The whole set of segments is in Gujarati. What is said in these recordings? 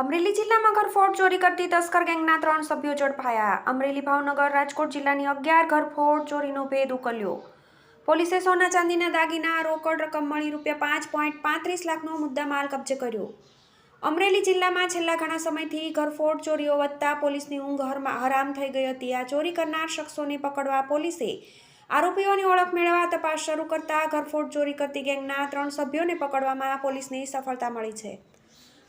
અમરેલી જિલ્લામાં ઘરફોડ ચોરી કરતી તસ્કર ગેંગના ત્રણ સભ્યો ઝડપાયા. અમરેલી ભાવનગર, રાજકોટ જિલ્લાની અગિયાર ઘરફોડ ચોરીનો ભેદ ઉકલ્યો. પોલીસે સોના ચાંદીના દાગીના, રોકડ રકમ મળી રૂપિયા પાંચ પોઈન્ટ પાંત્રીસ લાખનો મુદ્દામાલ કબજે કર્યો. અમરેલી જિલ્લામાં છેલ્લા ઘણા સમયથી ઘરફોડ ચોરીઓ વધતા પોલીસની ઊંઘ હરામ થઈ ગઈ હતી. આ ચોરી કરનાર શખ્સોને પકડવા પોલીસે આરોપીઓની ઓળખ મેળવવા તપાસ શરૂ કરતા ઘરફોડ ચોરી કરતી ગેંગના ત્રણ સભ્યોને પકડવામાં પોલીસને સફળતા મળી છે.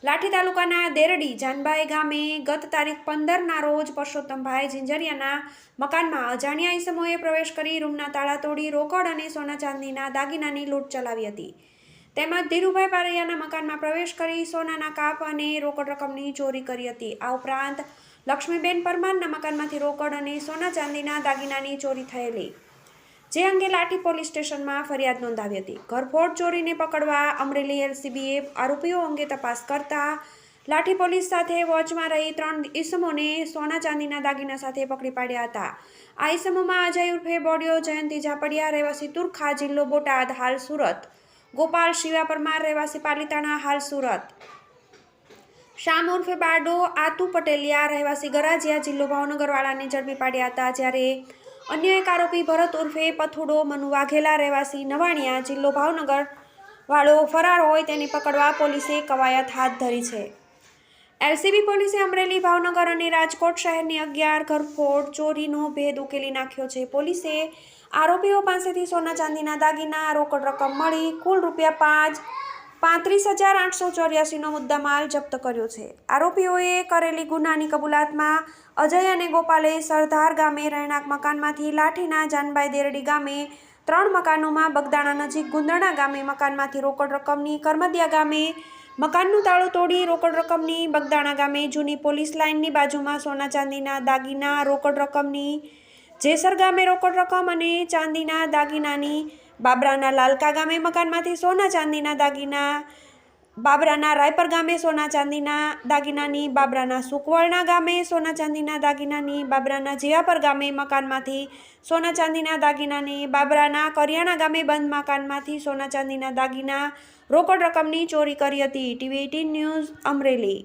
લાઠી તાલુકાના દેરડી જાનબાઈ ગામે ગત તારીખ પંદરના રોજ પરસોત્તમભાઈ જિંજરિયાના મકાનમાં અજાણ્યા ઈસમોએ પ્રવેશ કરી રૂમના તાળા તોડી રોકડ અને સોના ચાંદીના દાગીનાની લૂંટ ચલાવી હતી. તેમજ ધીરુભાઈ પારૈયાના મકાનમાં પ્રવેશ કરી સોનાના કાપ અને રોકડ રકમની ચોરી કરી હતી. આ ઉપરાંત લક્ષ્મીબેન પરમારના મકાનમાંથી રોકડ અને સોના ચાંદીના દાગીનાની ચોરી થયેલી. જે અંગે લાઠી પોલીસ સ્ટેશનમાં ફરિયાદ નોંધાવી હતી. ઘરફોડ ચોરીને પકડવા અમરેલી એલસીબીએ આરોપીઓ અંગે તપાસ કરતા લાઠી પોલીસ સાથે વોચમાં રહી ત્રણ ઈસમોને સોના ચાંદીના દાગીના સાથે પકડી પાડ્યા હતા. આ ઈસમોમાં અજય ઉર્ફે બોડિયો, જયંતિ ઝાપડિયા, રહેવાસી તુરખા, જિલ્લો બોટાદ, હાલ સુરત. ગોપાલ શિવા પરમાર, રહેવાસી પાલીતાણા, હાલ સુરત. શામ ઉર્ફે બારડો, આતુ પટેલિયા, રહેવાસી ગરાજિયા, જિલ્લો ભાવનગરવાળાને ઝડપી પાડ્યા હતા જ્યારે અન્ય એક આરોપી ભરત ઉર્ફે પથુડો મનુ વાઘેલા રહેવાસી નવાણિયા જિલ્લો ભાવનગર વાળો ફરાર હોય તેને પકડવા પોલીસે કવાયત હાથ ધરી છે. એલસીબી પોલીસે અમરેલી, ભાવનગર અને રાજકોટ શહેરની અગિયાર ઘરફોડ ચોરીનો ભેદ ઉકેલી નાખ્યો છે. પોલીસે આરોપીઓ પાસેથી સોના ચાંદીના દાગીના, રોકડ રકમ મળી, કુલ રૂપિયા પાંચ પાંત્રીસ હજાર આઠસો ચોર્યાસીનો મુદ્દામાલ જપ્ત કર્યો છે. આરોપીઓએ કરેલી ગુનાની કબૂલાતમાં અજય અને ગોપાલે સરદાર ગામે રહેણાંક મકાનમાંથી લાઠીના જાનબાઈ દેરડી ગામે ત્રણ મકાનોમાં બગદાણા નજીક ગુંદરણા ગામે મકાનમાંથી રોકડ રકમની કરમદિયા ગામે મકાનનું તાળું તોડી રોકડ રકમની બગદાણા ગામે જૂની પોલીસ લાઇનની બાજુમાં સોના ચાંદીના દાગીના રોકડ રકમની જેસર ગામે રોકડ રકમ અને ચાંદીના દાગીનાની બાબરાના લાલકા ગામે મકાનમાંથી સોના ચાંદીના દાગીના, બાબરાના રાયપર ગામે સોના ચાંદીના દાગીનાની, બાબરાના સુકવળના ગામે સોના ચાંદીના દાગીનાની, બાબરાના જીવાપર ગામે મકાનમાંથી સોના ચાંદીના દાગીનાની, બાબરાના કરિયાણા ગામે બંધ મકાનમાંથી સોના ચાંદીના દાગીના રોકડ રકમની ચોરી કરી હતી. TV eighteen news Amreli.